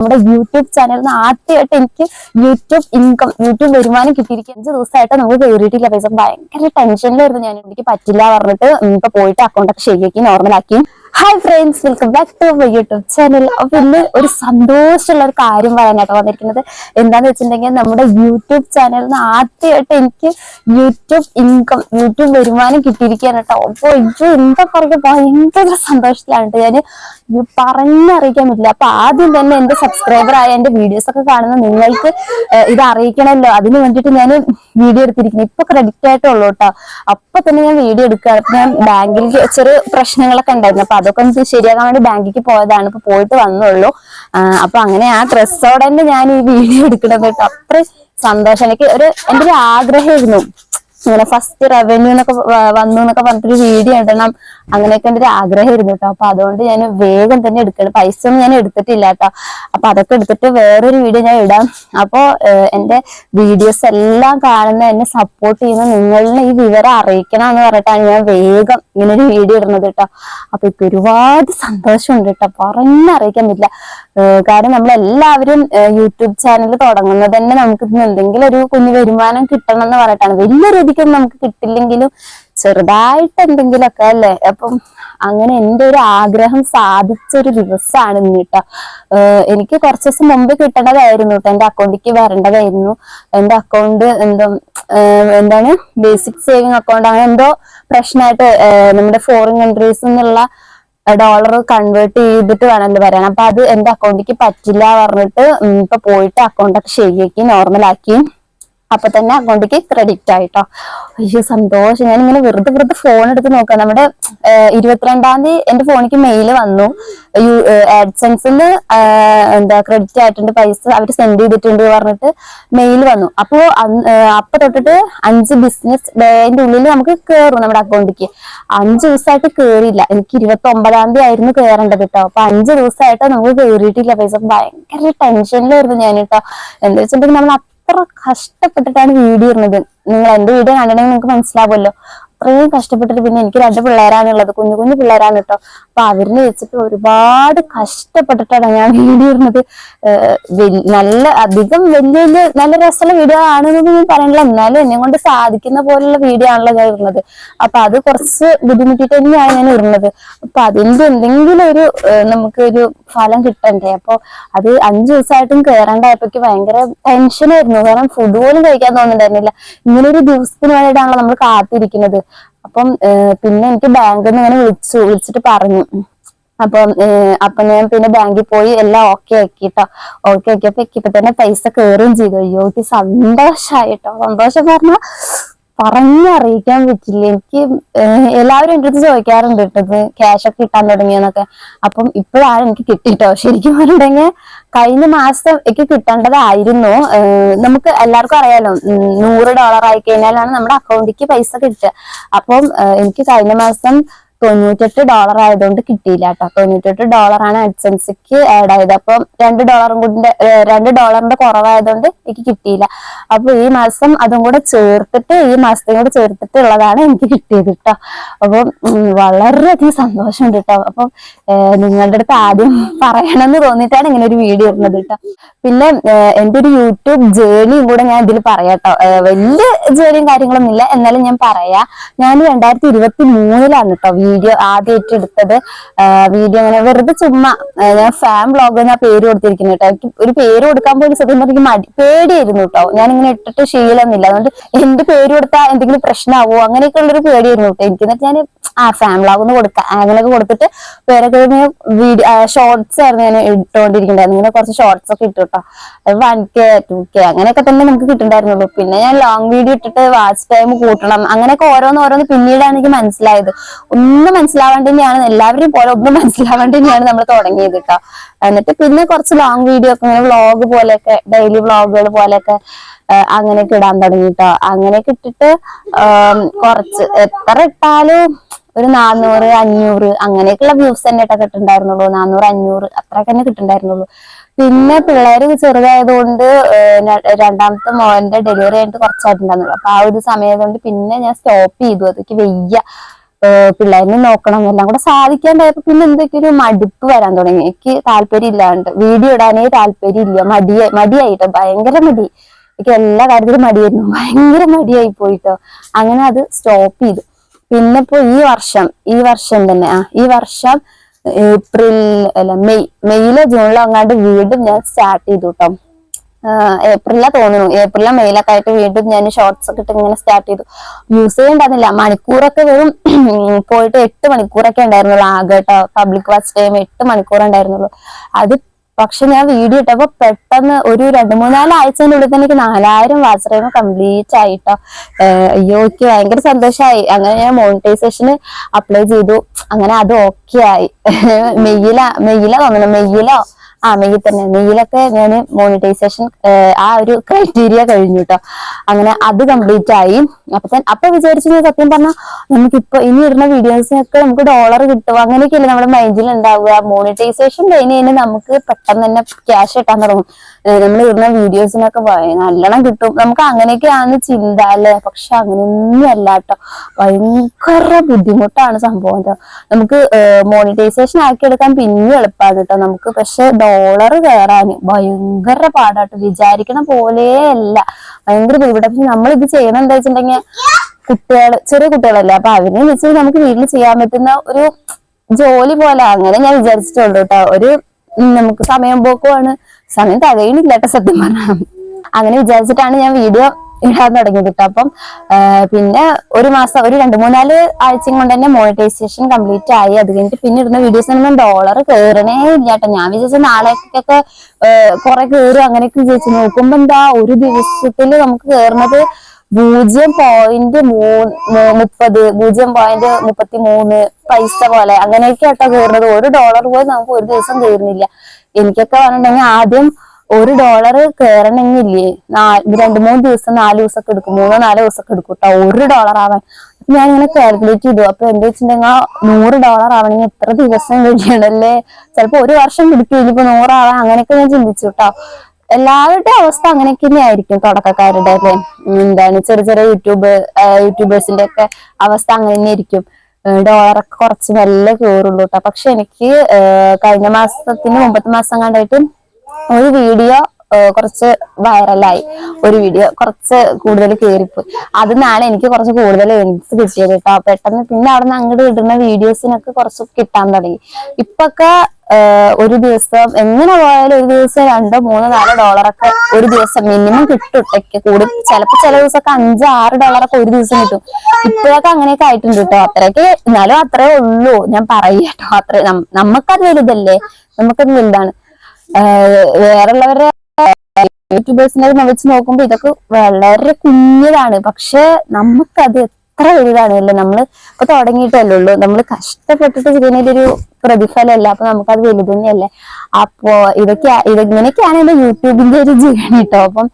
നമ്മുടെ യൂട്യൂബ് ചാനലിൽ നിന്ന് ആദ്യമായിട്ട് എനിക്ക് യൂട്യൂബ് ഇൻകം യൂട്യൂബ് വരുമാനം കിട്ടിയിരിക്കും അഞ്ച് ദിവസമായിട്ട് നമുക്ക് കയറിയിട്ടില്ല പൈസ ഭയങ്കര ടെൻഷനിലായിരുന്നു ഞാൻ എനിക്ക് പറ്റില്ല പറഞ്ഞിട്ട് ഇപ്പൊ പോയിട്ട് അക്കൗണ്ടൊക്കെ ശരിയാക്കി നോർമലാക്കി hi friends welcome back to my YouTube channel അപ്പൊ ഇന്ന് ഒരു സന്തോഷമുള്ള ഒരു കാര്യം പറയാനായിട്ട് വന്നിരിക്കുന്നത്. എന്താന്ന് വെച്ചിട്ടുണ്ടെങ്കിൽ നമ്മുടെ യൂട്യൂബ് ചാനലിൽ നിന്ന് ആദ്യമായിട്ട് എനിക്ക് യൂട്യൂബ് ഇൻകം യൂട്യൂബ് വരുമാനം കിട്ടിയിരിക്കുകയാണ് കേട്ടോ. അപ്പൊ ഇത് എന്താ പറയുക? ഭയങ്കര സന്തോഷത്തിലാണ് ഞാൻ പറഞ്ഞറിയിക്കാൻ പറ്റില്ല. അപ്പൊ ആദ്യം തന്നെ എന്റെ സബ്സ്ക്രൈബർ ആയ എന്റെ വീഡിയോസ് ഒക്കെ കാണുന്ന നിങ്ങൾക്ക് ഇത് അറിയിക്കണമല്ലോ. അതിന് വേണ്ടിയിട്ട് ഞാൻ വീഡിയോ എടുത്തിരിക്കുന്നത്. ഇപ്പൊ ക്രെഡിറ്റ് ആയിട്ടുള്ളൂ കേട്ടോ. അപ്പൊ തന്നെ ഞാൻ വീഡിയോ എടുക്കുക ഞാൻ ബാങ്കിൽ ചെറിയ പ്രശ്നങ്ങളൊക്കെ ഉണ്ടായിരുന്നു. അപ്പൊ അതൊക്കെ ഒന്ന് ശരിയാക്കാൻ വേണ്ടി ബാങ്കിലേക്ക് പോയതാണ്. ഇപ്പൊ പോയിട്ട് വന്നുള്ളൂ അപ്പൊ അങ്ങനെ ആ ഡ്രസ്സോടെ തന്നെ ഞാൻ ഈ വീഡിയോ എടുക്കണത് കേട്ടോ. അത്ര സന്തോഷം. എനിക്ക് ഒരു എന്റെ ഒരു ആഗ്രഹമായിരുന്നു. ഇങ്ങനെ ഫസ്റ്റ് റവന്യൂ എന്നൊക്കെ വന്നു എന്നൊക്കെ പറഞ്ഞിട്ടൊരു വീഡിയോ ഇടണം. അങ്ങനെയൊക്കെ എന്റെ ഒരു ആഗ്രഹമായിരുന്നു കേട്ടോ അപ്പൊ അതുകൊണ്ട് ഞാൻ വേഗം തന്നെ എടുക്കണം പൈസ ഒന്നും ഞാൻ എടുത്തിട്ടില്ല കേട്ടോ അപ്പൊ അതൊക്കെ എടുത്തിട്ട് വേറൊരു വീഡിയോ ഞാൻ ഇടാം. അപ്പോ എന്റെ വീഡിയോസ് എല്ലാം കാണുന്ന എന്നെ സപ്പോർട്ട് ചെയ്യുന്ന നിങ്ങളിനെ ഈ വിവരം അറിയിക്കണം എന്ന് പറഞ്ഞിട്ടാണ് ഞാൻ വേഗം ഇങ്ങനെ ഒരു വീഡിയോ ഇടുന്നത് കേട്ടോ അപ്പൊ ഇപ്പൊ ഒരുപാട് സന്തോഷമുണ്ട് കേട്ടോ പറഞ്ഞറിയിക്കാൻ പറ്റില്ല. കാരണം നമ്മളെല്ലാവരും യൂട്യൂബ് ചാനൽ തുടങ്ങുന്നത് തന്നെ നമുക്ക് എന്തെങ്കിലും ഒരു കുഞ്ഞു വരുമാനം കിട്ടണം എന്ന് പറഞ്ഞിട്ടാണ്. വലിയ രീതിക്കൊന്നും നമുക്ക് കിട്ടില്ലെങ്കിലും ചെറുതായിട്ട് എന്തെങ്കിലുമൊക്കെ അല്ലേ? അപ്പം അങ്ങനെ എന്റെ ഒരു ആഗ്രഹം സാധിച്ച ഒരു ദിവസമാണ് ഇന്ന് കേട്ടോ എനിക്ക് കുറച്ച് ദിവസം മുമ്പ് കിട്ടേണ്ടതായിരുന്നു കേട്ടോ എന്റെ അക്കൗണ്ടിലേക്ക് വരേണ്ടതായിരുന്നു. എന്റെ അക്കൗണ്ട് എന്തോ എന്താണ്? ബേസിക് സേവിങ് അക്കൗണ്ട് അങ്ങനെ എന്തോ പ്രശ്നമായിട്ട് നമ്മുടെ ഫോറിൻ കൺട്രീസ് എന്നുള്ള ഡോളർ കൺവേർട്ട് ചെയ്തിട്ട് വേണമല്ലോ വരാൻ അപ്പൊ അത് എന്റെ അക്കൗണ്ടിലേക്ക് പറ്റില്ല പറഞ്ഞിട്ട് ഇപ്പൊ പോയിട്ട് അക്കൗണ്ടൊക്കെ ശരിയാക്കി നോർമലാക്കി അപ്പൊ തന്നെ അക്കൗണ്ടിക്ക് ക്രെഡിറ്റ് ആയിട്ടോ. അയ്യോ സന്തോഷം. ഞാൻ ഇങ്ങനെ വെറുതെ വെറുതെ ഫോൺ എടുത്ത് നോക്കാം. നമ്മുടെ ഇരുപത്തിരണ്ടാം തീയതി എന്റെ ഫോണിക്ക് മെയിൽ വന്നു. യു ആഡ്സെൻസിൽ എന്താ ക്രെഡിറ്റ് ആയിട്ടുണ്ട് പൈസ അവർ സെൻഡ് ചെയ്തിട്ടുണ്ട് പറഞ്ഞിട്ട് മെയിൽ വന്നു. അപ്പോ അന്ന്, അപ്പൊ തൊട്ടിട്ട് അഞ്ച് ബിസിനസ് ഡേന്റെ ഉള്ളിൽ നമുക്ക് കേറും നമ്മുടെ അക്കൗണ്ടിക്ക്. അഞ്ച് ദിവസമായിട്ട് കേറിയില്ല. എനിക്ക് ഇരുപത്തി ഒമ്പതാം തീയതി ആയിരുന്നു കയറേണ്ടത് കേട്ടോ അപ്പൊ അഞ്ച് ദിവസമായിട്ട് നമുക്ക് കേറിയിട്ടില്ല. പൈസ ഭയങ്കര ടെൻഷനിലായിരുന്നു ഞാൻ കേട്ടോ എന്താ വെച്ചിട്ടുണ്ടെങ്കിൽ നമ്മൾ അത്ര കഷ്ടപ്പെട്ടിട്ടാണ് വീഡിയോ ഇടുന്നത്? നിങ്ങൾ എന്റെ വീഡിയോ കണ്ടിട്ടുണ്ടെങ്കിൽ നിങ്ങൾക്ക് മനസ്സിലാവുമല്ലോ. അത്രയും കഷ്ടപ്പെട്ടിട്ട് പിന്നെ എനിക്ക് രണ്ട് പിള്ളേരാണുള്ളത്. കുഞ്ഞു കുഞ്ഞു പിള്ളേരാണ് കേട്ടോ. അപ്പൊ അവരിനെ വെച്ചിട്ട് ഒരുപാട് കഷ്ടപ്പെട്ടിട്ടാണ് ഞാൻ വീഡിയോ ഇടുന്നത്. നല്ല അധികം വലിയ വലിയ നല്ല രസമുള്ള വീഡിയോ ആണെന്ന് ഞാൻ പറയണില്ല. എന്നാലും എന്നെ കൊണ്ട് സാധിക്കുന്ന പോലുള്ള വീഡിയോ ആണല്ലോ ഞാൻ ഇടുന്നത്. അപ്പൊ അത് കുറച്ച് ബുദ്ധിമുട്ടിട്ട് തന്നെയാണ് ഞാൻ ഇടുന്നത്. അപ്പൊ അതിന്റെ എന്തെങ്കിലും ഒരു നമുക്ക് ഒരു ഫലം കിട്ടണ്ടേ? അപ്പൊ അത് അഞ്ചു ദിവസമായിട്ടും കേറാണ്ടായപ്പോക്ക് ഭയങ്കര ടെൻഷനായിരുന്നു കാരണം ഫുഡ് പോലും കഴിക്കാൻ തോന്നുന്നുണ്ടായിരുന്നില്ല. ഇങ്ങനെ ഒരു ദിവസത്തിന് വേണ്ടിയിട്ടാണല്ലോ നമ്മൾ കാത്തിരിക്കുന്നത്. അപ്പം പിന്നെ എനിക്ക് ബാങ്കിൽ നിന്ന് ഇങ്ങനെ വിളിച്ചു വിളിച്ചിട്ട് പറഞ്ഞു. അപ്പം അപ്പൊ ഞാൻ പിന്നെ ബാങ്കിൽ പോയി എല്ലാം ഓക്കെ ആക്കിട്ടോ. ഓക്കെ ആക്കിയപ്പോ ഇപ്പൊ തന്നെ പൈസ കയറുകയും ചെയ്തു. അയ്യോ എനിക്ക് സന്തോഷായിട്ടോ. സന്തോഷം പറഞ്ഞാൽ പറഞ്ഞറിയിക്കാൻ പറ്റില്ല. എനിക്ക് എല്ലാവരും എന്റെ അടുത്ത് ചോദിക്കാറുണ്ട് കേട്ടത് ക്യാഷ് ഒക്കെ കിട്ടാൻ തുടങ്ങിയെന്നൊക്കെ. അപ്പം ഇപ്പോഴാണ് എനിക്ക് കിട്ടിട്ടോ ശരിക്കും പറഞ്ഞിട്ടുണ്ടെങ്കിൽ കഴിഞ്ഞ മാസം എനിക്ക് കിട്ടേണ്ടതായിരുന്നു. നമുക്ക് എല്ലാവർക്കും അറിയാലോ നൂറ് ഡോളർ ആയി കഴിഞ്ഞാലാണ് നമ്മുടെ അക്കൗണ്ടിലേക്ക് പൈസ കിട്ടുക. അപ്പം എനിക്ക് കഴിഞ്ഞ മാസം തൊണ്ണൂറ്റെട്ട് ഡോളർ ആയതുകൊണ്ട് കിട്ടിയില്ല കേട്ടോ. തൊണ്ണൂറ്റെട്ട് ആണ് അഡ്സൻസിക്ക് ആഡ് ആയത്. അപ്പം രണ്ട് ഡോളറും കൂടി രണ്ട് ഡോളറിന്റെ കുറവായതുകൊണ്ട് എനിക്ക് കിട്ടിയില്ല. അപ്പൊ ഈ മാസം അതും കൂടെ ചേർത്തിട്ട് ഈ മാസത്തെയും കൂടെ ചേർത്തിട്ടുള്ളതാണ് എനിക്ക് കിട്ടിയത് കേട്ടോ. അപ്പം വളരെയധികം സന്തോഷമുണ്ട് കേട്ടോ. അപ്പം നിങ്ങളുടെ അടുത്ത് ആദ്യം പറയണമെന്ന് തോന്നിയിട്ടാണ് ഇങ്ങനെ ഒരു വീഡിയോ ഇടുന്നത് കേട്ടോ. പിന്നെ എന്റെ ഒരു യൂട്യൂബ് ജേണിയും കൂടെ ഞാൻ ഇതിൽ പറയാം കേട്ടോ. വലിയ ജേണിയും കാര്യങ്ങളൊന്നും ഇല്ല എന്നാലും ഞാൻ പറയാ. ഞാൻ രണ്ടായിരത്തി ഇരുപത്തി മൂന്നിലാണ് കേട്ടോ വീഡിയോ ആദ്യമായിട്ട് എടുത്തത്. വീഡിയോ അങ്ങനെ വെറുതെ ചുമ്മാ ഞാൻ ഫാം ബ്ലോഗ് ഞാൻ പേര് കൊടുത്തിരിക്കുന്നു കേട്ടോ. എനിക്ക് ഒരു പേര് കൊടുക്കാൻ പോലും സത്യം പറഞ്ഞ മടി പേടിയായിരുന്നു കേട്ടോ. ഞാൻ ഇങ്ങനെ ഇട്ടിട്ട് ശീലമൊന്നുമില്ല. അതുകൊണ്ട് എന്റെ പേര് കൊടുത്താൽ എന്തെങ്കിലും പ്രശ്നമാവോ അങ്ങനെയൊക്കെ ഉള്ളൊരു പേടിയായിരുന്നു കേട്ടോ. എനിക്ക് എന്നിട്ട് ഞാൻ ആ ഫാം ബ്ലോഗ് ഒന്ന് കൊടുക്കാം അങ്ങനെയൊക്കെ കൊടുത്തിട്ട് പേരൊക്കെ വീഡിയോ ഷോർട്സ് ആയിരുന്നു ഞാൻ ഇട്ടുകൊണ്ടിരിക്കുന്നുണ്ടായിരുന്നു ഇങ്ങനെ കുറച്ച് ഷോർട്സ് ഒക്കെ ഇട്ടു കേട്ടോ. വൺ കെ ടു കെ അങ്ങനെയൊക്കെ തന്നെ നമുക്ക് കിട്ടുന്നുണ്ടായിരുന്നുള്ളൂ. പിന്നെ ഞാൻ ലോങ് വീഡിയോ ഇട്ടിട്ട് വാച്ച് ടൈം കൂട്ടണം. അങ്ങനെയൊക്കെ ഓരോന്ന് ഓരോന്ന് പിന്നീടാണ് എനിക്ക് മനസ്സിലായത്. ഒന്നും മനസ്സിലാവാണ്ട് തന്നെയാണ്. എല്ലാവരും പോലെ ഒന്ന് മനസ്സിലാവാണ്ട് തന്നെയാണ് നമ്മൾ തുടങ്ങിയത് കേട്ടോ എന്നിട്ട് പിന്നെ കുറച്ച് ലോങ് വീഡിയോ ഒക്കെ ഇങ്ങനെ വ്ളോഗ് പോലെയൊക്കെ ഡെയിലി വ്ളോഗുകൾ പോലെയൊക്കെ അങ്ങനെയൊക്കെ ഇടാൻ തുടങ്ങി കേട്ടോ അങ്ങനെയൊക്കെ ഇട്ടിട്ട് കുറച്ച് എത്ര ഇട്ടാലും ഒരു നാനൂറ് അഞ്ഞൂറ് അങ്ങനെയൊക്കെയുള്ള വ്യൂസ് തന്നെ ഇട്ടാ കിട്ടുണ്ടായിരുന്നുള്ളൂ നാനൂറ് അഞ്ഞൂറ് അത്രയൊക്കെ തന്നെ കിട്ടുണ്ടായിരുന്നുള്ളൂ പിന്നെ പിള്ളേര് ചെറുതായതുകൊണ്ട് രണ്ടാമത്തെ മോന്റെ ഡെലിവറി ആയിട്ട് കുറച്ചായിട്ടുണ്ടായിരുന്നുള്ളൂ അപ്പൊ ആ ഒരു സമയം കൊണ്ട് പിന്നെ ഞാൻ സ്റ്റോപ്പ് ചെയ്തു. അതൊക്കെ വയ്യ. പിള്ളേരിനെ നോക്കണം എല്ലാം കൂടെ സാധിക്കാണ്ടായപ്പോ പിന്നെ എന്തൊക്കെയൊരു മടുപ്പ് വരാൻ തുടങ്ങി. എനിക്ക് താല്പര്യം ഇല്ലാണ്ട് വീഡിയോ ഇടാനേ താല്പര്യം ഇല്ല മടിയ മടിയായിട്ടോ? ഭയങ്കര മടി. എനിക്ക് എല്ലാ കാര്യത്തിലും മടിയായിരുന്നു. ഭയങ്കര മടിയായി പോയിട്ടോ. അങ്ങനെ അത് സ്റ്റോപ്പ് ചെയ്തു. പിന്നെ ഇപ്പൊ ഈ വർഷം ഈ വർഷം തന്നെ ആ ഈ വർഷം ഏപ്രിൽ അല്ല മെയ് മെയ്യിലോ ജൂണിലോ അങ്ങാണ്ട് വീണ്ടും ഞാൻ സ്റ്റാർട്ട് ചെയ്തു കേട്ടോ ഏപ്രിലാ തോന്നുന്നു. ഏപ്രിലോ മെയിലൊക്കെ ആയിട്ട് വീണ്ടും ഞാൻ ഷോർട്സ് ഒക്കെ ഇട്ട് ഇങ്ങനെ സ്റ്റാർട്ട് ചെയ്തു. യൂസ് ചെയ്യണ്ടായിരുന്നില്ല മണിക്കൂറൊക്കെ വെറും പോയിട്ട് എട്ട് മണിക്കൂറൊക്കെ ഉണ്ടായിരുന്നുള്ളൂ. ആകെ പബ്ലിക് വാച്ച് ടൈം എട്ട് മണിക്കൂർ ഉണ്ടായിരുന്നുള്ളൂ. അത് പക്ഷെ ഞാൻ വീഡിയോ ഇട്ടപ്പോ പെട്ടെന്ന് ഒരു രണ്ട് മൂന്നാൽ ഉള്ളിൽ തന്നെ എനിക്ക് നാലായിരം വാച്ച് ടൈം കംപ്ലീറ്റ് ആയിട്ടോ. അയ്യോ എനിക്ക് ഭയങ്കര സന്തോഷമായി അങ്ങനെ ഞാൻ മോണിറ്റൈസേഷന് അപ്ലൈ ചെയ്തു. അങ്ങനെ അത് ഓക്കെ ആയി. മെയ്യില മെയ്യില തോന്നണം മെയ്യിലോ ആ മെയ്യിൽ തന്നെ. മെയ്യിലൊക്കെ ഞാൻ മോണിറ്റൈസേഷൻ ആ ഒരു ക്രൈറ്റീരിയ കഴിഞ്ഞു കേട്ടോ അങ്ങനെ അത് കംപ്ലീറ്റ് ആയി. അപ്പൊ തന്നെ അപ്പൊ വിചാരിച്ചു ഞാൻ സത്യം പറഞ്ഞാൽ നമുക്കിപ്പോ ഇനി ഇടുന്ന വീഡിയോസിനൊക്കെ നമുക്ക് ഡോളർ കിട്ടും. അങ്ങനെയൊക്കെയല്ലേ നമ്മുടെ മൈൻഡിൽ ഉണ്ടാവുക. മോണിറ്റൈസേഷൻ കഴിഞ്ഞ് കഴിഞ്ഞാൽ നമുക്ക് പെട്ടെന്ന് തന്നെ ക്യാഷ് കിട്ടാൻ തുടങ്ങും. നമ്മൾ ഇടുന്ന വീഡിയോസിനൊക്കെ നല്ലോണം കിട്ടും. നമുക്ക് അങ്ങനെയൊക്കെയാണ് ചിന്ത അല്ലേ? പക്ഷെ അങ്ങനെയൊന്നും അല്ല കേട്ടോ ഭയങ്കര ബുദ്ധിമുട്ടാണ് സംഭവം കേട്ടോ നമുക്ക് മോണിറ്റൈസേഷൻ ആക്കി എടുക്കാൻ പിന്നെ എളുപ്പമാണ് കേട്ടോ നമുക്ക്. പക്ഷെ ഡോളർ കയറാൻ ഭയങ്കര പാടാട്ടോ വിചാരിക്കണ പോലെയല്ല. ഭയങ്കര ബുദ്ധിമുട്ട് പക്ഷെ നമ്മൾ ഇത് ചെയ്യണം എന്താ വെച്ചിട്ടുണ്ടെങ്കിൽ കുട്ടികൾ ചെറിയ കുട്ടികളല്ലേ? അപ്പൊ അവരെ വെച്ച് നമുക്ക് വീട്ടിൽ ചെയ്യാൻ പറ്റുന്ന ഒരു ജോലി പോലെ. അങ്ങനെ ഞാൻ വിചാരിച്ചിട്ടുള്ളൂ കേട്ടോ ഒരു നമുക്ക് സമയം പോക്കുമാണ് സമയം തികയുന്നില്ല കേട്ടോ സത്യം പറഞ്ഞാൽ അങ്ങനെ വിചാരിച്ചിട്ടാണ് ഞാൻ വീഡിയോ ഇടാൻ തുടങ്ങിയത് കേട്ടോ അപ്പം പിന്നെ ഒരു മാസം ഒരു രണ്ട് മൂന്നാൽ ആഴ്ചയും കൊണ്ട് തന്നെ മോണിറ്റൈസേഷൻ കംപ്ലീറ്റ് ആയി. അത് കഴിഞ്ഞിട്ട് പിന്നെ ഇടുന്ന വീഡിയോസിനൊന്നും ഡോളർ കയറണേ ഇല്ല കേട്ടോ ഞാൻ വിചാരിച്ച നാളേക്കൊക്കെ കുറെ കയറും അങ്ങനെയൊക്കെ വിചാരിച്ചു നോക്കുമ്പോ എന്താ ഒരു ദിവസത്തിൽ നമുക്ക് കയറുന്നത് പൂജ്യം പോയിന്റ് മൂന്ന് മുപ്പത് പൂജ്യം പോയിന്റ് മുപ്പത്തി മൂന്ന് പൈസ പോലെ അങ്ങനെയൊക്കെ ആട്ടോ കയറുന്നത് ഒരു ഡോളർ പോലും നമുക്ക് ഒരു ദിവസം കയറുന്നില്ല എനിക്കൊക്കെ പറഞ്ഞിട്ടുണ്ടെങ്കിൽ ആദ്യം ഒരു ഡോളർ കയറണമെങ്കിലേ രണ്ട് മൂന്ന് ദിവസം നാല് ദിവസമൊക്കെ എടുക്കും. മൂന്നോ നാലോ ദിവസമൊക്കെ എടുക്കും കേട്ടോ ഒരു ഡോളർ ആവാൻ. ഞാൻ ഇങ്ങനെ കാൽക്കുലേറ്റ് ചെയ്തു. അപ്പൊ എന്താ വെച്ചിട്ടുണ്ടെങ്കിൽ നൂറ് ഡോളർ ആവണമെങ്കിൽ എത്ര ദിവസം കഴിയണല്ലേ ചിലപ്പോ ഒരു വർഷം പിടിക്കും. ഇനിയിപ്പോ നൂറാവാൻ. അങ്ങനെയൊക്കെ ഞാൻ ചിന്തിച്ചു കേട്ടോ എല്ലാവരുടെ അവസ്ഥ അങ്ങനെയൊക്കെ തന്നെ ആയിരിക്കും തുടക്കക്കാരുടെ അല്ലെ? എന്താണ്? ചെറിയ ചെറിയ യൂട്യൂബ് യൂട്യൂബേഴ്സിന്റെ ഒക്കെ അവസ്ഥ അങ്ങനെ തന്നെ ആയിരിക്കും ഡോളറൊക്കെ കുറച്ച് നല്ല കയറുള്ളൂ കേട്ടോ പക്ഷെ എനിക്ക് കഴിഞ്ഞ മാസത്തിന് മുമ്പത്തെ മാസം കണ്ടായിട്ട് ഒരു വീഡിയോ കുറച്ച് വൈറലായി ഒരു വീഡിയോ കുറച്ച് കൂടുതൽ കയറിപ്പോയി നാളെ എനിക്ക് കുറച്ച് കൂടുതൽ ഏണിങ്സ് കിട്ടിയത് കേട്ടോ പെട്ടെന്ന് പിന്നെ അവിടെ നിന്ന് അങ്ങോട്ട് ഇടുന്ന വീഡിയോസിനൊക്കെ കുറച്ച് കിട്ടാൻ തുടങ്ങി. ഇപ്പൊക്കെ ഒരു ദിവസം എങ്ങനെ പോയാലും ഒരു ദിവസം രണ്ടോ മൂന്നോ നാലോ ഡോളറൊക്കെ ഒരു ദിവസം മിനിമം കിട്ടും കൂടി. ചിലപ്പോ ചില ദിവസമൊക്കെ അഞ്ച് ആറ് ഡോളറൊക്കെ ഒരു ദിവസം കിട്ടും. ഇപ്പോഴൊക്കെ അങ്ങനെയൊക്കെ ആയിട്ടുണ്ട് കേട്ടോ അത്രയൊക്കെ എന്നാലും അത്രേ ഉള്ളൂ. ഞാൻ പറയട്ടോ അത്ര നമുക്കത് വലുതല്ലേ? നമുക്കത് വലുതാണ്. വേറെ വേറുള്ളവരുടെ യൂട്യൂബേഴ്സിനെ വെച്ച് നോക്കുമ്പോ ഇതൊക്കെ വളരെ കുഞ്ഞതാണ്. പക്ഷെ നമുക്കത് എത്ര വലുതാണ് നമ്മൾ ഇപ്പൊ തുടങ്ങിയിട്ടല്ലേ ഉള്ളൂ. നമ്മൾ കഷ്ടപ്പെട്ടിട്ട് ഇതിനൊരു പ്രതിഫലമല്ല. അപ്പൊ നമുക്കത് വലുത് തന്നെയല്ലേ? അപ്പോ ഇതൊക്കെ ഇതെങ്ങനെയൊക്കെയാണ് എന്റെ യൂട്യൂബിന്റെ ഒരു ജേണി കേട്ടോ അപ്പം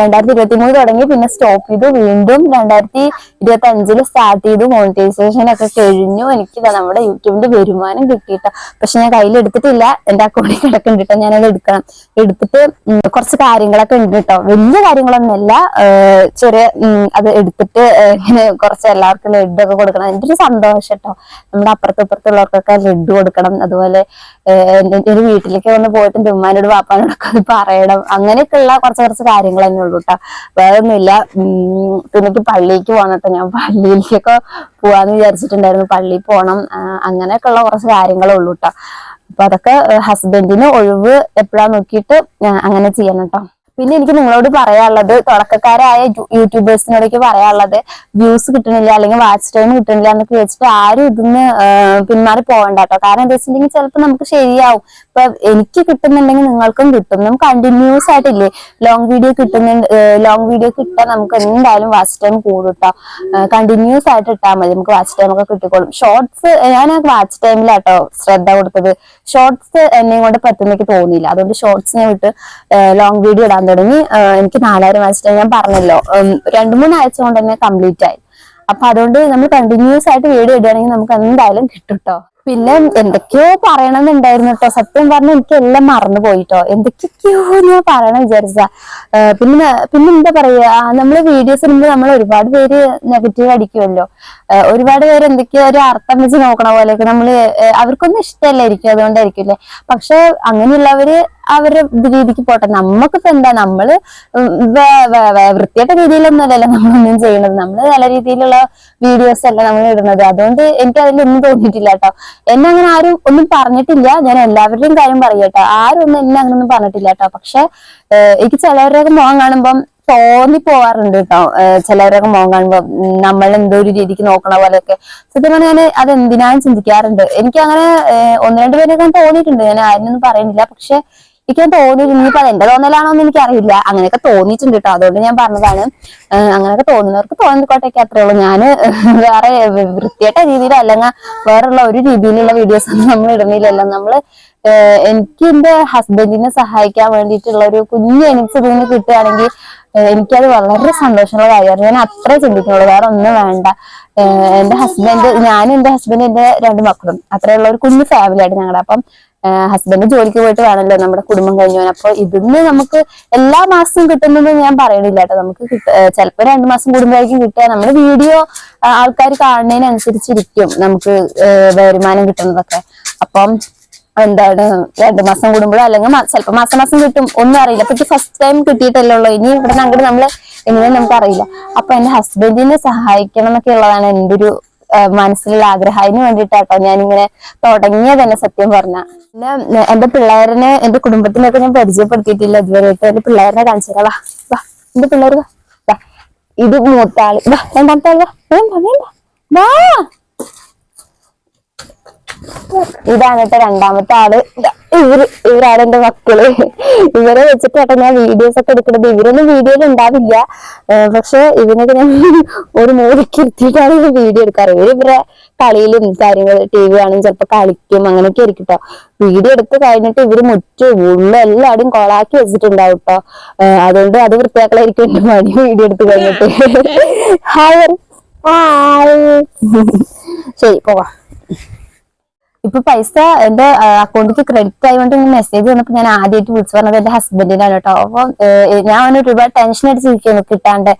രണ്ടായിരത്തി ഇരുപത്തി മൂന്ന് തുടങ്ങി പിന്നെ സ്റ്റോപ്പ് ചെയ്തു വീണ്ടും രണ്ടായിരത്തി ഇരുപത്തി അഞ്ചിൽ സ്റ്റാർട്ട് ചെയ്തു മോണിറ്റൈസേഷൻ ഒക്കെ കഴിഞ്ഞു. എനിക്ക് നമ്മുടെ യൂട്യൂബിന്റെ വരുമാനം കിട്ടിയിട്ടോ. പക്ഷെ ഞാൻ കയ്യിൽ എടുത്തിട്ടില്ല എന്റെ അക്കൗണ്ടിൽ കിടക്കുന്നുണ്ട് കേട്ടോ ഞാനത് എടുക്കണം. എടുത്തിട്ട് കുറച്ച് കാര്യങ്ങളൊക്കെ ഉണ്ട് കേട്ടോ വലിയ കാര്യങ്ങളൊന്നുമല്ല. ചെറിയ അത് എടുത്തിട്ട് ഇങ്ങനെ കുറച്ച് എല്ലാവർക്കും ലഡ്ഡൊക്കെ കൊടുക്കണം. എന്റെ ഒരു സന്തോഷം കേട്ടോ നമ്മുടെ അപ്പുറത്തും ഇപ്പുറത്തുള്ളവർക്കൊക്കെ ലഡു കൊടുക്കണം. അതുപോലെ ഒരു വീട്ടിലേക്ക് വന്ന് പോയിട്ട് ഉമ്മാനോട് പാപ്പാനോടൊക്കെ അത് പറയണം. അങ്ങനെയൊക്കെയുള്ള കുറച്ച് കുറച്ച് കാര്യങ്ങൾ തന്നെ ഉള്ളൂ കേട്ടോ വേറെ ഒന്നുമില്ല ഉം, പിന്നെ പള്ളിക്ക് പോകണം ഞാൻ പള്ളിയിലേക്കൊക്കെ പോവാന്ന് വിചാരിച്ചിട്ടുണ്ടായിരുന്നു. പള്ളിയിൽ പോകണം അങ്ങനെയൊക്കെ അങ്ങനെയൊക്കെയുള്ള കുറച്ച് കാര്യങ്ങളേ ഉള്ളൂ കേട്ടോ അപ്പൊ അതൊക്കെ ഹസ്ബൻഡിന് ഒഴിവ് എപ്പോഴാ നോക്കിയിട്ട് അങ്ങനെ ചെയ്യണം കേട്ടോ പിന്നെ എനിക്ക് നിങ്ങളോട് പറയാനുള്ളത് തുടക്കക്കാരായ യൂട്യൂബേഴ്സിനോടൊക്കെ പറയാനുള്ളത് വ്യൂസ് കിട്ടണില്ല അല്ലെങ്കിൽ വാച്ച് ടൈം കിട്ടണില്ല എന്നൊക്കെ വെച്ചിട്ട് ആരും ഇതിന്ന് പിന്മാറി പോകണ്ട കേട്ടോ. കാരണം എന്താ വെച്ചിട്ടുണ്ടെങ്കിൽ ചിലപ്പോൾ നമുക്ക് ശരിയാവും. ഇപ്പൊ എനിക്ക് കിട്ടുന്നുണ്ടെങ്കിൽ നിങ്ങൾക്കും കിട്ടും. നമുക്ക് കണ്ടിന്യൂസ് ആയിട്ടില്ലേ? ലോങ് വീഡിയോ കിട്ടുന്നുണ്ട് ലോങ് വീഡിയോ കിട്ടാൻ നമുക്ക് എന്തായാലും വാച്ച് ടൈം കൂടും കേട്ടോ കണ്ടിന്യൂസ് ആയിട്ട് ഇട്ടാൽ മതി. നമുക്ക് വാച്ച് ടൈം ഒക്കെ കിട്ടിക്കോളും. ഷോർട്സ് ഞാൻ വാച്ച് ടൈമിലാട്ടോ ശ്രദ്ധ കൊടുത്തത്. ഷോർട്സ് എന്നെ കൊണ്ട് പറ്റുന്നെനിക്ക് തോന്നിയില്ല. അതുകൊണ്ട് ഷോർട്സ് ഞാൻ വിട്ട് ലോങ് വീഡിയോ ഇടാൻ തുടങ്ങി എനിക്ക് നാലായിരം വാച്ച് ഞാൻ പറഞ്ഞല്ലോ രണ്ടു മൂന്ന് ആഴ്ച കൊണ്ട് തന്നെ കംപ്ലീറ്റ് ആയി. അപ്പൊ അതുകൊണ്ട് നമ്മൾ കണ്ടിന്യൂസ് ആയിട്ട് വീഡിയോ ഇടുകയാണെങ്കിൽ നമുക്ക് എന്തായാലും കിട്ടും കേട്ടോ പിന്നെ എന്തൊക്കെയോ പറയണമെന്നുണ്ടായിരുന്നു കേട്ടോ. സത്യം പറഞ്ഞ എനിക്ക് എല്ലാം മറന്നു പോയിട്ടോ. എന്തൊക്കെയോ ഞാൻ പറയണം വിചാരിച്ച പിന്നെ പിന്നെ എന്താ പറയാ നമ്മൾ വീഡിയോസ് ഇടുമ്പോൾ നമ്മൾ ഒരുപാട് പേര് നെഗറ്റീവ് അടിക്കുമല്ലോ ഒരുപാട് പേര് എന്തൊക്കെയോ ഒരു അർത്ഥം വെച്ച് നോക്കണ പോലെയൊക്കെ നമ്മൾ അവർക്കൊന്നും ഇഷ്ടമല്ലായിരിക്കും. അതുകൊണ്ടായിരിക്കും അല്ലേ? പക്ഷെ അങ്ങനെയുള്ളവര് അവരുടെ രീതിക്ക് പോട്ടെ. നമുക്കിപ്പോ എന്താ? നമ്മൾ വൃത്തിയായിട്ട രീതിയിലൊന്നുമല്ലല്ലോ നമ്മളൊന്നും ചെയ്യണത്. നമ്മൾ നല്ല രീതിയിലുള്ള വീഡിയോസ് അല്ല നമ്മൾ ഇടുന്നത്. അതുകൊണ്ട് എനിക്ക് അതിലൊന്നും തോന്നിയിട്ടില്ല കേട്ടോ. എന്നെ അങ്ങനെ ആരും ഒന്നും പറഞ്ഞിട്ടില്ല. ഞാൻ എല്ലാവരുടെയും കാര്യം പറയട്ടോ ആരും ഒന്നും എന്നെ അങ്ങനെ ഒന്നും പറഞ്ഞിട്ടില്ല കേട്ടോ. പക്ഷെ എനിക്ക് ചിലവരുടെയൊക്കെ മുഖം കാണുമ്പം തോന്നി പോവാറുണ്ട് കേട്ടോ. ചിലവരൊക്കെ മുഖം കാണുമ്പോ നമ്മൾ എന്തോ ഒരു രീതിക്ക് നോക്കണ പോലെയൊക്കെ. സത്യം പറഞ്ഞാൽ ഞാൻ അത് എന്തിനാണ് ചിന്തിക്കാറുണ്ട്. എനിക്ക് അങ്ങനെ ഒന്ന് രണ്ട് പേരൊക്കെ തോന്നിയിട്ടുണ്ട്. ഞാൻ ആരും ഒന്നും പറയുന്നില്ല പക്ഷെ എനിക്ക് തോന്നിയിട്ടുണ്ട് ഇനിയിപ്പോ എന്റെ തോന്നലാണോ എന്ന് എനിക്കറിയില്ല. അങ്ങനെയൊക്കെ തോന്നിയിട്ടുണ്ട് കേട്ടോ അതുകൊണ്ട് ഞാൻ പറഞ്ഞതാണ് അങ്ങനെയൊക്കെ തോന്നുന്നവർക്ക് തോന്നിക്കോട്ടെയൊക്കെ അത്രേ ഉള്ളൂ. ഞാൻ വേറെ വൃത്തിയായിട്ട രീതിയിൽ അല്ലെങ്കിൽ വേറെയുള്ള ഒരു രീതിയിലുള്ള വീഡിയോസ് ഒന്നും നമ്മൾ ഇടുന്നില്ലല്ലോ. നമ്മൾ എനിക്ക് എന്റെ ഹസ്ബൻഡിനെ സഹായിക്കാൻ വേണ്ടിയിട്ടുള്ള ഒരു കുഞ്ഞു എനിക്ക് ഇതിന് കിട്ടുകയാണെങ്കിൽ എനിക്കത് വളരെ സന്തോഷമുള്ള കാര്യമാണ്. ഞാൻ അത്രേ ചിന്തിക്കുന്നുള്ളൂ. വേറെ ഒന്നും വേണ്ട. എന്റെ ഹസ്ബൻഡ് ഞാനും എന്റെ ഹസ്ബൻഡ് എന്റെ രണ്ട് മക്കളും അത്രയുള്ള ഒരു കുഞ്ഞു ഫാമിലി ആയിട്ട് ഞങ്ങളുടെ അപ്പം ഹസ്ബൻഡ് ജോലിക്ക് പോയിട്ട് വേണമല്ലോ നമ്മുടെ കുടുംബം കഴിഞ്ഞു പോകാൻ അപ്പൊ ഇതിന്ന് നമുക്ക് എല്ലാ മാസവും കിട്ടുന്നത് ഞാൻ പറയണില്ല കേട്ടോ. നമുക്ക് ചിലപ്പോൾ രണ്ടു മാസം കൂടുമ്പോഴായിരിക്കും കിട്ടുക. നമ്മുടെ വീഡിയോ ആൾക്കാർ കാണുന്നതിനനുസരിച്ചിരിക്കും നമുക്ക് വരുമാനം കിട്ടുന്നതൊക്കെ. അപ്പം എന്താണ് രണ്ടു മാസം കൂടുമ്പോഴോ അല്ലെങ്കിൽ ചിലപ്പോൾ മാസം മാസം കിട്ടും. ഒന്നും അറിയില്ല. അപ്പൊ ഫസ്റ്റ് ടൈം കിട്ടിയിട്ടല്ലേ ഉള്ളൂ. ഇനി ഇവിടെ അങ്ങോട്ട് നമ്മൾ എങ്ങനെയും നമുക്ക് അറിയില്ല അപ്പൊ എന്റെ ഹസ്ബൻഡിനെ സഹായിക്കണം എന്നൊക്കെ ഉള്ളതാണ് എന്റെ ഒരു മനസ്സിലുള്ള ആഗ്രഹം. അതിന് വേണ്ടിയിട്ടാട്ടോ ഞാനിങ്ങനെ തുടങ്ങിയ തന്നെ സത്യം പറഞ്ഞ. പിന്നെ എന്റെ പിള്ളേരനെ എന്റെ കുടുംബത്തിനൊക്കെ ഞാൻ പരിചയപ്പെടുത്തിയിട്ടില്ല ഇതുവരെയായിട്ട് എന്റെ പിള്ളേരനെ കാണിച്ചു തരാം. വാ വാ എന്റെ പിള്ളേർ വാ ഇത് മൂത്താൾ. വാ രണ്ടാമത്തെ ആൾ വാ. വേണ്ട വേണ്ട. വാ! ഇതാണ് കേട്ടോ രണ്ടാമത്തെ ആൾ. ഇവർ ഇവരാണ് എന്റെ മക്കൾ. ഇവരെ വെച്ചിട്ട് കേട്ടോ ഞാൻ വീഡിയോസ് ഒക്കെ എടുക്കുന്നത്. ഇവരൊന്നും വീഡിയോയിൽ ഉണ്ടാവില്ല. പക്ഷെ ഇവനൊക്കെ ഞാൻ ഒരു മൂലയ്ക്ക് ഇരുത്തിയിട്ടാണ് വീഡിയോ എടുക്കാറ്. ഇവർ ഇവരെ കളിയിലും കാര്യങ്ങൾ ടി വി ആണെങ്കിൽ ചിലപ്പോ കളിക്കും അങ്ങനെയൊക്കെ ആയിരിക്കും കേട്ടോ വീഡിയോ എടുത്ത് കഴിഞ്ഞിട്ട് ഇവർ മുറ്റും ഉള്ള എല്ലാവരും കൊളാക്കി വെച്ചിട്ടുണ്ടാവും കേട്ടോ അതുകൊണ്ട് അത് വൃത്തിയാക്കളായിരിക്കും എന്റെ മടി വീഡിയോ എടുത്ത് കഴിഞ്ഞിട്ട്. ഹായ് ഹായ് ശരി പോവാ. ഇപ്പൊ പൈസ എന്റെ അക്കൗണ്ടിലേക്ക് ക്രെഡിറ്റ് ആയതുകൊണ്ട് മെസ്സേജ് വന്നപ്പോ ഞാൻ ആദ്യമായിട്ട് വിളിച്ചു പറഞ്ഞത് എന്റെ ഹസ്ബൻഡിനാണ് കേട്ടോ. അപ്പൊ ഞാൻ ഒരുപാട് ടെൻഷൻ അടിച്ചിരിക്കുന്നു. കിട്ടാണ്ട്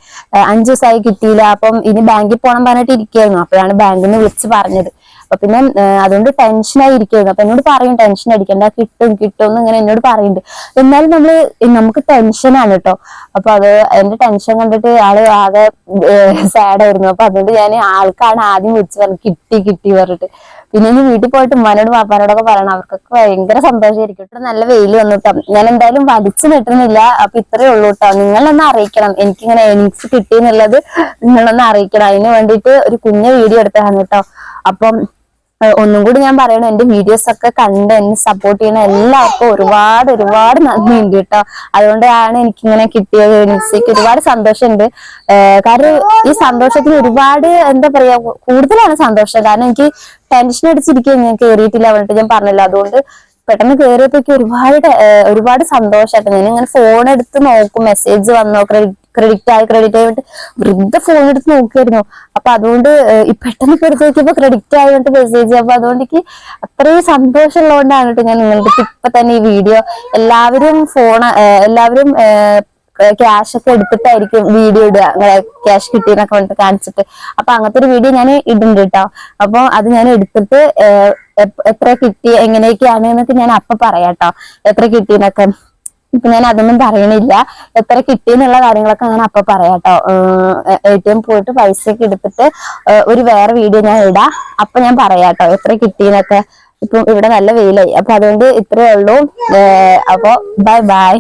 അഞ്ചു ദിവസമായി കിട്ടിയില്ല. അപ്പം ഇനി ബാങ്കിൽ പോകണം പറഞ്ഞിട്ട് ഇരിക്കുകയായിരുന്നു. അപ്പോഴാണ് ബാങ്കിൽ നിന്ന് വിളിച്ച് പറഞ്ഞത്. അപ്പൊ പിന്നെ അതുകൊണ്ട് അതുകൊണ്ട് ടെൻഷനായി ഇരിക്കുന്നു അപ്പൊ എന്നോട് പറയും ടെൻഷൻ അടിക്കണ്ട. കിട്ടും കിട്ടും എന്ന് ഇങ്ങനെ എന്നോട് പറയുന്നുണ്ട് എന്നാലും നമ്മൾ നമുക്ക് ടെൻഷനാണ് കേട്ടോ. അപ്പൊ അത് എന്റെ ടെൻഷൻ കണ്ടിട്ട് ആൾ ആകെ സാഡായിരുന്നു അപ്പൊ അതുകൊണ്ട് ഞാൻ ആൾക്കാണ് ആദ്യം വിളിച്ചു പറഞ്ഞു കിട്ടി കിട്ടി പറഞ്ഞിട്ട്. പിന്നെ ഇനി വീട്ടിൽ പോയിട്ട് ഉമ്മാനോടും പാപ്പാനോടൊക്കെ പറയണം. അവർക്കൊക്കെ ഭയങ്കര സന്തോഷമായിരിക്കും കേട്ടോ നല്ല വെയിൽ വന്നു കേട്ടോ ഞാൻ എന്തായാലും വലിച്ചു നീട്ടുന്നില്ല അപ്പൊ ഇത്രയേ ഉള്ളൂ കേട്ടോ. നിങ്ങളൊന്ന് അറിയിക്കണം. എനിക്കിങ്ങനെ എനിക്സ് കിട്ടി എന്നുള്ളത് നിങ്ങളൊന്ന് അറിയിക്കണം. അതിന് വേണ്ടിയിട്ട് ഒരു കുഞ്ഞു വീഡിയോ എടുത്തതാണ് കേട്ടോ. അപ്പം ഒന്നും കൂടി ഞാൻ പറയണം എന്റെ വീഡിയോസ് ഒക്കെ കണ്ട് എന്നെ സപ്പോർട്ട് ചെയ്യണ എല്ലാവർക്കും ഒരുപാട് ഒരുപാട് നന്ദിയുണ്ട് കേട്ടോ. അതുകൊണ്ടാണ് എനിക്ക് ഇങ്ങനെ കിട്ടിയത്. എനിക്ക് ഒരുപാട് സന്തോഷമുണ്ട്. കാരണം ഈ സന്തോഷത്തിന് ഒരുപാട് എന്താ പറയാ കൂടുതലാണ് സന്തോഷം. കാരണം എനിക്ക് ടെൻഷൻ അടിച്ചിരിക്കുകയും ഞാൻ കേറിയിട്ടില്ല പറഞ്ഞിട്ട് ഞാൻ പറഞ്ഞില്ല. അതുകൊണ്ട് പെട്ടെന്ന് കയറിയപ്പോഴേക്ക് ഒരുപാട് ഒരുപാട് സന്തോഷമായിട്ട് ഞാൻ ഇങ്ങനെ ഫോൺ എടുത്ത് നോക്കും മെസ്സേജ് വന്നോ ക്രെഡിറ്റ് ആയി ക്രെഡിറ്റ് ആയി വന്നിട്ട് വൃദ്ധ ഫോൺ എടുത്ത് നോക്കിയായിരുന്നു. അപ്പൊ അതുകൊണ്ട് പെട്ടെന്ന് കയറി നോക്കിയപ്പോ ക്രെഡിറ്റ് ആയി വന്നിട്ട് മെസ്സേജ് അപ്പൊ അതുകൊണ്ട് എനിക്ക് അത്രയും സന്തോഷമുള്ളതുകൊണ്ടാണ് കേട്ടോ ഞാൻ നിങ്ങൾക്ക് ഇപ്പൊ തന്നെ ഈ വീഡിയോ എല്ലാവരും ഫോൺ എല്ലാവരും ക്യാഷ് ഒക്കെ എടുത്തിട്ടായിരിക്കും വീഡിയോ ഇടുക. അങ്ങനെ ക്യാഷ് കിട്ടിയെന്നൊക്കെ വന്നിട്ട് കാണിച്ചിട്ട്. അപ്പൊ അങ്ങനത്തെ ഒരു വീഡിയോ ഞാൻ ഇടുന്നുണ്ട് കേട്ടോ. അപ്പൊ അത് ഞാൻ എടുത്തിട്ട് എത്ര കിട്ടി എങ്ങനെയൊക്കെയാണ് എന്നൊക്കെ ഞാൻ അപ്പൊ പറയാം കേട്ടോ. എത്ര കിട്ടിയെന്നൊക്കെ. ഞാൻ അതൊന്നും പറയണില്ല. എത്ര കിട്ടി എന്നുള്ള കാര്യങ്ങളൊക്കെ ഞാൻ അപ്പൊ പറയാട്ടോ. എ ടി എം പോയിട്ട് പൈസ ഒക്കെ എടുത്തിട്ട് ഒരു വേറെ വീഡിയോ ഞാൻ ഇടാം. അപ്പൊ ഞാൻ പറയാട്ടോ എത്ര കിട്ടിയെന്നൊക്കെ. ഇപ്പൊ ഇവിടെ നല്ല വെയിലായി. അപ്പൊ അതുകൊണ്ട് ഇത്രേ ഉള്ളൂ. അപ്പൊ ബൈ ബൈ.